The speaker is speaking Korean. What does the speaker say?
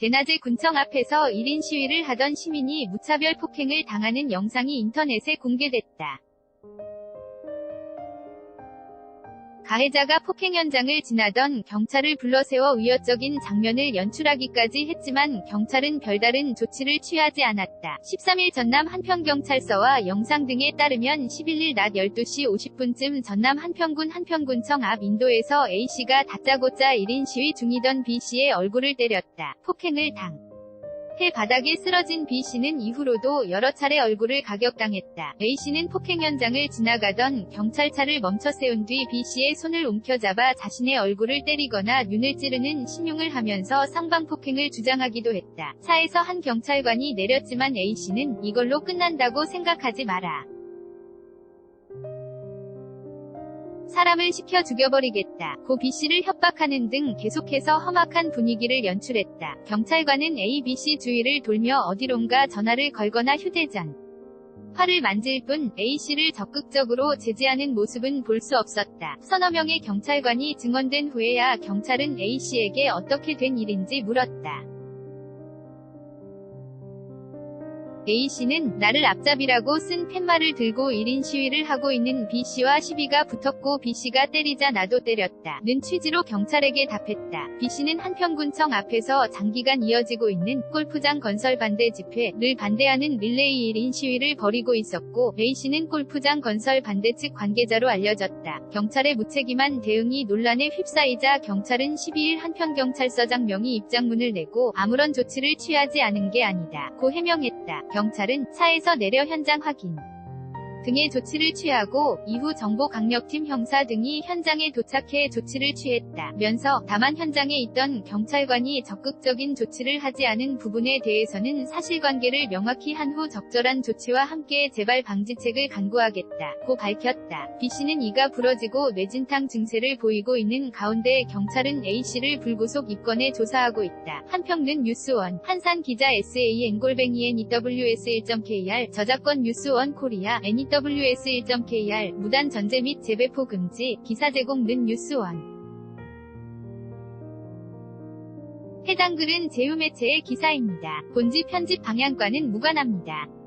대낮에 군청 앞에서 1인 시위를 하던 시민이 무차별 폭행을 당하는 영상이 인터넷에 공개됐다. 가해자가 폭행 현장을 지나던 경찰을 불러세워 위협적인 장면을 연출하기까지 했지만 경찰은 별다른 조치를 취하지 않았다. 13일 전남 한평경찰서와 영상 등에 따르면 11일 낮 12시 50분쯤 전남 한평군 한평군청 앞 인도에서 A씨가 다짜고짜 1인 시위 중이던 B씨의 얼굴을 때렸다. 폭행을 당. 해 바닥에 쓰러진 B씨는 이후로도 여러 차례 얼굴을 가격당했다. A씨는 폭행 현장을 지나가던 경찰차를 멈춰 세운 뒤 B씨의 손을 움켜잡아 자신의 얼굴을 때리거나 눈을 찌르는 신용을 하면서 상방 폭행을 주장하기도 했다. 차에서 한 경찰관이 내렸지만 A씨는 이걸로 끝난다고 생각하지 마라. 사람을 시켜 죽여버리겠다. 고 B씨를 협박하는 등 계속해서 험악한 분위기를 연출했다. 경찰관은 A, B씨 주위를 돌며 어디론가 전화를 걸거나 휴대전 화를 만질 뿐 A씨를 적극적으로 제지하는 모습은 볼 수 없었다. 서너 명의 경찰관이 증언된 후에야 경찰은 A씨에게 어떻게 된 일인지 물었다. A씨는 나를 앞잡이라고 쓴 팻말을 들고 1인 시위를 하고 있는 B씨와 시비가 붙었고 B씨가 때리자 나도 때렸다. 는 취지로 경찰에게 답했다. B씨는 한평군청 앞에서 장기간 이어지고 있는 골프장 건설 반대 집회를 반대하는 릴레이 1인 시위를 벌이고 있었고 A씨는 골프장 건설 반대 측 관계자로 알려졌다. 경찰의 무책임한 대응이 논란에 휩싸이자 경찰은 12일 한평경찰서장 명의 입장문을 내고 아무런 조치를 취하지 않은 게 아니다. 고 해명했다. 경찰은 차에서 내려 현장 확인 등의 조치를 취하고 이후 정보 강력팀 형사 등이 현장에 도착해 조치를 취했다. 면서 다만 현장에 있던 경찰관이 적극적인 조치를 하지 않은 부분에 대해서는 사실관계를 명확히 한 후 적절한 조치와 함께 재발 방지책을 간구하겠다. 고 밝혔다. B씨는 이가 부러지고 뇌진탕 증세를 보이고 있는 가운데 경찰은 A씨를 불구속 입건해 조사하고 있다. 한평는 뉴스원 한산 기자 SAN골뱅이 NEWS1.KR 저작권 뉴스원 코리아 NE EWS1.KR 무단 전제 및 재배포 금지 기사 제공 는 뉴스원 해당 글은 제휴매체의 기사입니다. 본지 편집 방향과는 무관합니다.